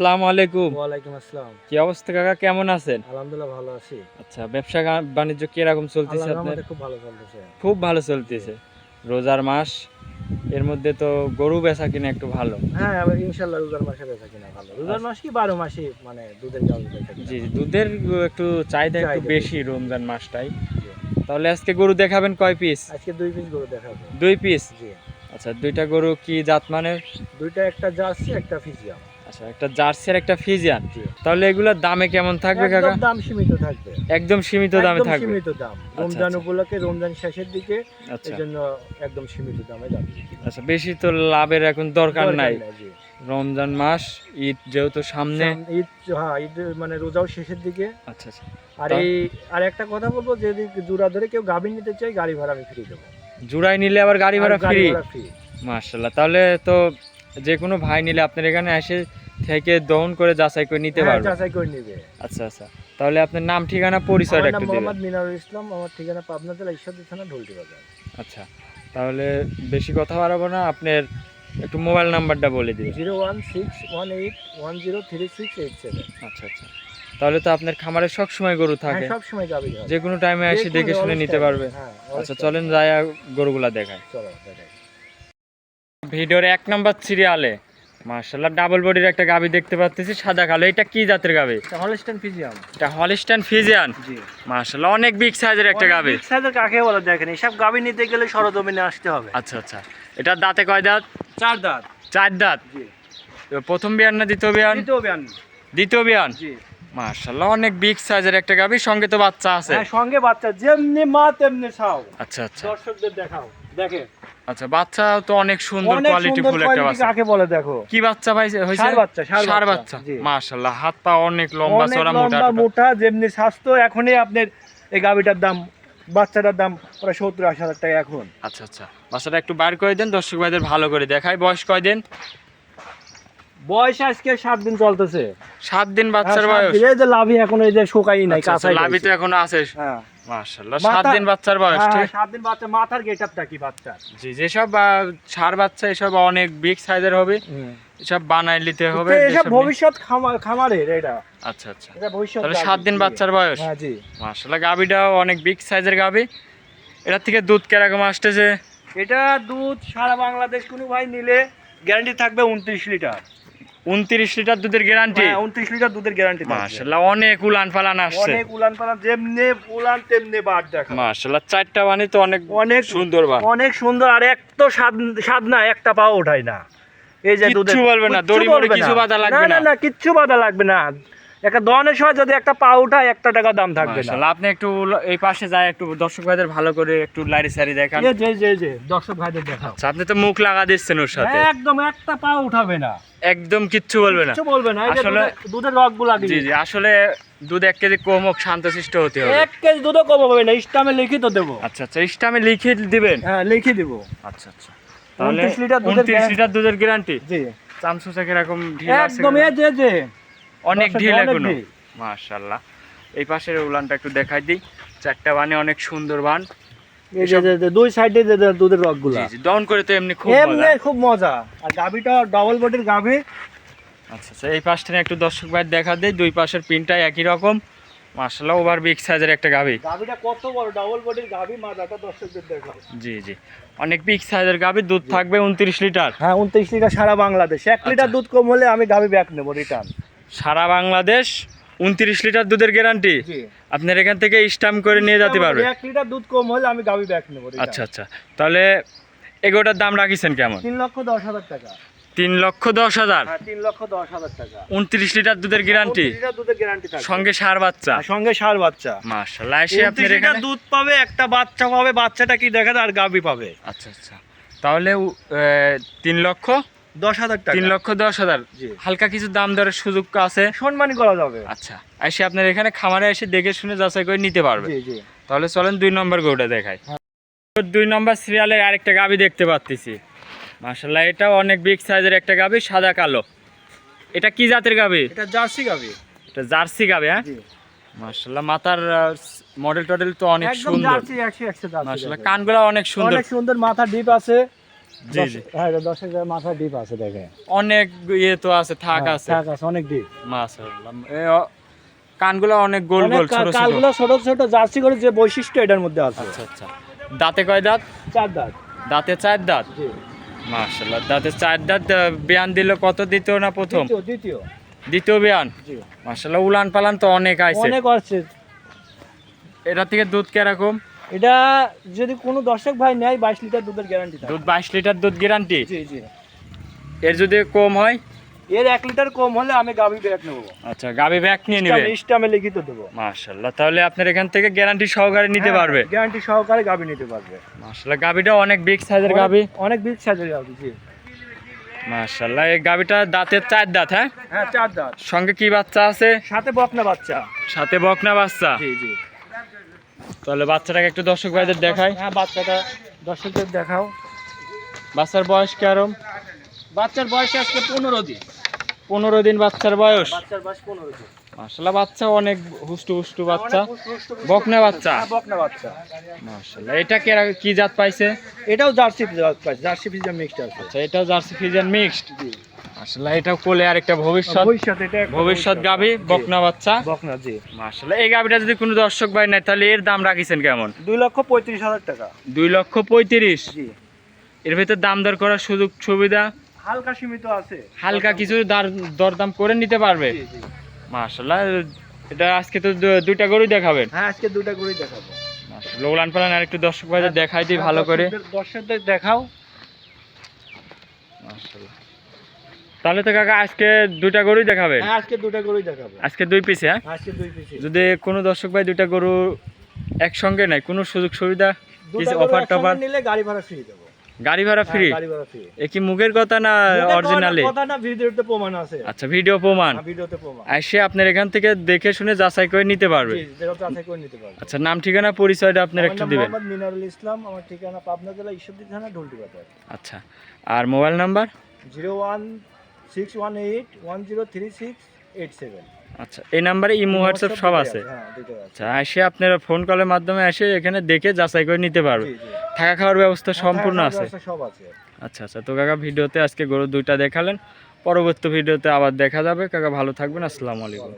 আসসালামু আলাইকুম। ওয়ালাইকুম আসসালাম। কি অবস্থা কাকা? কেমন আছেন? আলহামদুলিল্লাহ ভালো আছি। আচ্ছা ব্যবসা বাণিজ্য কীরকম চলতেছে আপনার? খুব ভালো চলতেছে। খুব ভালো চলতেছে। রোজার মাস এর মধ্যে তো গরু বেচা কিনা একটু ভালো। হ্যাঁ আবার ইনশাল্লাহ রোজার মাসে বেচা কিনা ভালো। রোজার মাস কি বারো মাসে মানে দুধের বেচা জি দুধের একটু চাহিদা একটু বেশি রমজান মাসটাই। তাহলে আজকে গরু দেখাবেন কয় পিস আজকে দুই পিস গরু দেখাবো। দুই পিস জি। আচ্ছা দুইটা গরু কি জাত মানের? দুইটা একটা জার্সি একটা ফিজিয়াম। আচ্ছা একটা জার্সি আর একটা ফিজিয়ান। তাহলে এগুলোর দামে কেমন থাকবে কাকা? দাম সীমিত থাকবে। একদম সীমিত দামে থাকবে? সীমিত দাম। রমজান আচ্ছা। উপলক্ষে রমজান শেষের দিকে আচ্ছা। এই জন্য একদম সীমিত দামে যাবে আচ্ছা বেশি তো লাভের এখন দরকার নাই। রমজান মাস ঈদ যেহেতু সামনে। ঈদ হ্যাঁ ঈদ মানে রোজাও শেষের দিকে। আচ্ছা আচ্ছা। আর এই আর একটা কথা বলব যদি জোড়া ধরে কেউ গাভীর নিতে চাই গাড়ি ভাড়া আমি ফ্রি দেবো। জুড়াই নিলে আবার গাড়ি ভাড়া ফ্রি? মার্শাল্লাহ তাহলে তো যে কোনো ভাই নিলে আপনার এখানে এসে থেকে দহন করে যাচাই করে নিতে হ্যাঁ, পারবে। যাচাই করে নিবে। আচ্ছা আচ্ছা। তাহলে আপনার নাম ঠিকানা পরিচয় একটু দিবেন। মোহাম্মদ মিনারুল ইসলাম আমার ঠিকানা পাবনা জেলা ঈশ্বরদী থানা ঢোলটি বাজার। আচ্ছা তাহলে বেশি কথা বাড়াবো না আপনার একটু মোবাইল নাম্বারটা বলে দিবেন। Zero one six one eight one zero three six eight seven. আচ্ছা আচ্ছা। তাহলে তো আপনার খামারে সব সময় গরু থাকে। হ্যাঁ সব সময় যাবে যে কোনো টাইমে এসে দেখে শুনে নিতে পারবে। হ্যাঁ আচ্ছা চলেন যাই গরুগুলা দেখায় চলো দেখাই। ভিডিওর এক নাম্বার সিরিয়ালে মার্শাল্লাহ ডাবল বডির একটা গাবি দেখতে পাচ্ছি সাদা কালো। এটা কি জাতের গাবি? হলস্টেন ফিজিয়াম এটা হলিস্টান ফিজিয়ান জি। মার্শাল্লাহ অনেক বিগ সাইজের একটা গাবি। সাইজের কাকে বলে দেখেন এসব গাবি নিতে গেলে সরজমিনে আসতে হবে। আচ্ছা আচ্ছা। এটার দাঁতে কয় দাঁত? চার দাঁত। চার দাঁত? জি। প্রথম বিয়ান না দ্বিতীয় বিয়ান? দ্বিতীয় বিয়ান। দ্বিতীয় বিয়ান? জি। মার্শাল্লাহ অনেক বিগ সাইজের একটা গাবি সঙ্গে তো বাচ্চা আছে। হ্যাঁ সঙ্গে বাচ্চা যেমনি মা তেমনি ছাও আচ্ছা আচ্ছা। দর্শকদের দেখাও। দেখে আচ্ছা বাচ্চা তো অনেক সুন্দর কোয়ালিটি ফুল একটা বাচ্চা। কাকে বলে দেখো? কি বাচ্চা ভাই হইছে সার বাচ্চা, ষাঁড় বাচ্চা, মাশাআল্লাহ হাত পা অনেক লম্বা চওড়া মোটা মোটা যেমনি স্বাস্থ্য এখনই আপনার এই গাবিটার দাম বাচ্চাটার দাম প্রায় সত্তর আশি হাজার টাকা এখন। আচ্ছা আচ্ছা। বাচ্চাটা একটু বাইর করে দেন দর্শক ভাইদের ভালো করে দেখায় বয়স কয় দিন? বয়স আজকে সাত দিন চলতেছে। সাত দিন বাচ্চার হ্যাঁ, বয়স। দিন। এই যে লাভি এখন এই যে শোকাই নাই আচ্ছা, আচ্ছা, কাঁচাই লাভি তো। এখনও আছে। হ্যাঁ। মাশাআল্লাহ সাত দিন বাচ্চার বয়স হ্যাঁ, ঠিক? সাত দিন বাচ্চা মাথার গেট কি বাচ্চা জি যেসব আহ, বাচ্চা এসব অনেক বিগ সাইজের হবে। এসব বানাই নিতে হবে এসব ভবিষ্যৎ খামারের এটা। আচ্ছা আচ্ছা। এটা ভবিষ্যৎ তাহলে গাভী। সাত দিন বাচ্চার বয়স। হ্যাঁ জি। মাশাআল্লাহ গাবিটাও অনেক বিগ সাইজের গাবি এটার থেকে দুধ কীরকম আসতেছে? এটা দুধ সারা বাংলাদেশ কোনো ভাই নিলে গ্যারান্টি থাকবে উনত্রিশ লিটার। উনত্রিশ লিটার দুধের গ্যারান্টি হ্যাঁ উনত্রিশ লিটার দুধের গ্যারান্টি মাশাআল্লাহ অনেক উলান ফালান আসছে। অনেক উলান পালান যেমনি উলান তেমনি বাট দেখা। মাশাআল্লাহ চারটা বানি তো অনেক অনেক সুন্দর বা অনেক সুন্দর আর এক তো স্বাদ স্বাদ না একটা পাও ওঠায় না। এই যে দুধ কিছু বলবে না, দড়ি মড়ি কিছু বাধা লাগবে না না। না কিচ্ছু বাধা লাগবে না। একটা দহনের সময় যদি একটা পা উঠায় একটা টাকা দাম থাকবে না। আপনি একটু এই পাশে যায় একটু দর্শক ভাইদের ভালো করে একটু লাইরি সারি দেখান। এই যে যে যে দর্শক ভাইদের দেখাও। আচ্ছা আপনি তো মুখ লাগা দিচ্ছেন ওর সাথে। একদম একটা পা উঠাবে না। একদম কিচ্ছু বলবে না। কিচ্ছু বলবে না। আসলে- দুধের- দুধেরগুলা জি জি আসলে দুধ এক কেজি কম হোক শান্তশিষ্ট হতে হবে। এক কেজি দুধও কম হবে না ইস্টামে লিখিত দেবো। আচ্ছা আচ্ছা ইস্টামে লিখে দিবেন? হ্যাঁ লিখে দিব। আচ্ছা আচ্ছা। তাহলে 29 লিটার দুধের গ্যারান্টি। লিটার দুধের গ্যারান্টি? জি। চামচুচা কীরকম ঢিল আছে একদম এই যে যে। অনেক ঢিল এখনও। ঢিল। এই পাশের উলানটা একটু দেখাই দিই। চারটা বানে অনেক সুন্দর বান। এই যে যে- যে দুই সাইডে যে যে দুধের রগগুলা জি জি ডাউন করে তো এমনি খুব এমনি খুব মজা। আর গাভিটা ডবল বডির গাভি। আচ্ছা আচ্ছা এই পাশটা একটু দর্শক ভাই দেখা দেয় দুই পাশের পিনটাই একই রকম। মাশাআল্লাহ ওভার বিগ সাইজের একটা গাভি। গাভিটা কত বড়? ডবল বডির গাভি মাজাটা দর্শকদের দেখাও। জি জি। অনেক বিগ সাইজের গাভি দুধ থাকবে উনত্রিশ লিটার। হ্যাঁ উনত্রিশ লিটার সারা বাংলাদেশ। এক লিটার আচ্ছা। দুধ কম হলে আমি গাভি ব্যাক নেব রিটার্ন সারা বাংলাদেশ উনত্রিশ লিটার দুধের গ্যারান্টি। আপনার এখান থেকে স্টাম্প করে নিয়ে যেতে পারবে। এক লিটার দুধ কম হলে আমি গাভি ব্যাক নেব। আচ্ছা আচ্ছা। তাহলে এগোটার দাম রাখিছেন কেমন? তিন লক্ষ দশ হাজার টাকা। তিন লক্ষ দশ হাজার? হ্যাঁ তিন লক্ষ দশ হাজার টাকা। উনত্রিশ লিটার দুধের গ্যারান্টি? দুধের গ্যারান্টি সঙ্গে সার বাচ্চা? সঙ্গে সার বাচ্চা। মাশাআল্লাহ এসে আপনার 29 লিটার এখানে দুধ পাবে একটা বাচ্চা পাবে বাচ্চাটা কি দেখা যায় আর গাভি পাবে। আচ্ছা আচ্ছা। তাহলে তিন লক্ষ দশ হাজার টাকা। তিন লক্ষ দশ হাজার। হালকা কিছু দাম দরের সুযোগ আছে। সম্মানই করা যাবে। আচ্ছা এসে আপনার এখানে খামারে এসে দেখে শুনে যাচাই করে নিতে পারবে। তাহলে চলেন দুই নম্বর গরুটা দেখাই। দুই নম্বর সিরিয়ালে আরেকটা গাবি দেখতে পাচ্ছি মাশাল্লাহ এটাও অনেক বিগ সাইজের একটা গাবি সাদা কালো। এটা কি জাতের গাবি? এটা জার্সি গাভি এটা জার্সি গাবি হ্যাঁ? জি। মাথার মডেল টডেল তো অনেক সুন্দর। গাভী। কানগুলা অনেক সুন্দর। অনেক সুন্দর মাথা ডিপ আছে। হ্যাঁ এটা দশ হাজার মাথা ডিপ আছে দেখে অনেক ইয়ে তো আছে থাক হ্যাঁ, আছে। থাক আছে অনেক ডিপ মাশাআল্লাহ। কানগুলো অনেক গোল গোল ছোট ছোট। কালগুলো ছোট ছোট জার্সি করে যে বৈশিষ্ট্য এটার মধ্যে আছে। আচ্ছা আচ্ছা। দাঁতে কয় দাঁত? চার দাঁত। দাঁতে চার দাঁত? জি। মাশাআল্লাহ দাঁতে চার দাঁত বিয়ান দিল কত দ্বিতীয় না প্রথম? দ্বিতীয় দ্বিতীয়। বিয়ান? জি। মাশাআল্লাহ উলান পালান তো অনেক আইছে। অনেক আছে এটা থেকে দুধ কীরকম? এটা যদি কোনো দর্শক ভাই নেয় বাইশ লিটার দুধের গ্যারান্টি দুধ বাইশ লিটার দুধ গ্যারান্টি জি জি। এর যদি কম হয়? এর এক লিটার কম হলে আমি গাভি ব্যাগ নেব। আচ্ছা গাবি ব্যাগ নিয়ে নেবে? স্টামে লিখিত দেবো। মাশাআল্লাহ তাহলে আপনার এখান থেকে গ্যারান্টি সহকারে নিতে পারবে? গ্যারান্টি সহকারে গাভি নিতে পারবে। মাশাআল্লাহ গাবিটা অনেক বিগ সাইজের গাবি অনেক- বিগ সাইজের গাভি জি। মাশাআল্লাহ এই গাবিটা দাঁতের চার দাঁত হ্যাঁ? হ্যাঁ চার দাঁত। সঙ্গে কি বাচ্চা আছে? সাথে বকনা বাচ্চা। সাথে বকনা বাচ্চা? জি জি। তাহলে বাচ্চাটাকে একটু দর্শক ভাইদের দেখাই। হ্যাঁ বাচ্চাটা দর্শকদের দেখাও। বাচ্চার বয়স কেরম? বাচ্চার বয়স আজকে পনেরো দিন। পনেরো দিন বাচ্চার বয়স? বাচ্চার বয়স পনেরো দিন। মাশাআল্লাহ বাচ্চা অনেক হুষ্টু হুষ্টু বাচ্চা। পুষ্ট পুষ্ট বকনা বাচ্চা। হ্যাঁ, বকনা বাচ্চা। মাশাআল্লাহ এটা কেরা- কি জাত পাইছে? এটাও জার্সি পাচ্ছে জার্সি ফিজার মিক্সড আছে। আচ্ছা এটাও জার্সি ফিজিয়ান মিক্সড এটাও কোলে আরেকটা ভবিষ্যৎ। ভবিষ্যৎ এটা ভবিষ্যৎ গাভী বকনা বাচ্চা। বকনা জি। মাশাআল্লাহ এই গাভীটা যদি কোনো দর্শক ভাই নেয় তাহলে এর দাম রাখিছেন কেমন? দুই লক্ষ পঁয়ত্রিশ হাজার টাকা। দুই লক্ষ পঁয়ত্রিশ? জি। এর ভিতর দাম দর করার সুযোগ সুবিধা? হালকা সীমিত আছে। হালকা কিছু দরদাম করে নিতে পারবে? জি জি। মাশাআল্লাহ এটা আজকে তো দুইটা গরুই দেখাবেন? হ্যাঁ আজকে দুটা করেই দেখাবো। উলান পালান আর একটু দর্শক ভাইদের দেখাই দিই ভালো করে। দর্শকদের- দর্শকদের দেখাও। মাশাআল্লাহ। তাহলে তো কাকা আজকে দুইটা গরুই দেখাবেন হ্যাঁ আজকে দুটা করেই দেখাবো। আজকে দুই পিস হ্যাঁ? আজকে দুই পিসি যদি কোনো দর্শক ভাই দুইটা গরু একসঙ্গে নেয় কোনো সুযোগ সুবিধা কিছু অফার টফার? নিলে গাড়ি ভাড়া ফ্রি দেবো। গাড়ি ভাড়া ফ্রি হ্যাঁ, গাড়ি ভাড়া ফ্রি এ কি মুখের কথা না অরিজিনালি কথা না ভিডিওতে প্রমাণ আছে। আচ্ছা ভিডিও প্রমাণ। হ্যাঁ, ভিডিওতে প্রমাণ। এসে আপনার এখান থেকে দেখে শুনে যাচাই করে নিতে পারবে। আছে করে নিতে পারবে। আচ্ছা নাম ঠিকানা পরিচয়টা আপনার একটু দিবেন। মোহাম্মদ মিনারুল ইসলাম আমার ঠিকানা পাবনা জেলা ঈশ্বরদী থানা বাজার আচ্ছা আর mobile number? Zero one six one eight one zero three six eight seven আচ্ছা এই নাম্বারে ইমো হোয়াটসঅ্যাপ সব আছে? হ্যাঁ আছে। আচ্ছা এসে আপনারা ফোন কলের মাধ্যমে এসে এখানে দেখে যাচাই করে নিতে পারবে থাকা খাওয়ার ব্যবস্থা সম্পূর্ণ হ্যাঁ, আছে? সব আছে। আচ্ছা আচ্ছা তো কাকা ভিডিওতে আজকে গরু দুইটা দেখালেন। পরবর্তী ভিডিওতে আবার দেখা যাবে। কাকা ভালো থাকবেন। আসসালামু আলাইকুম।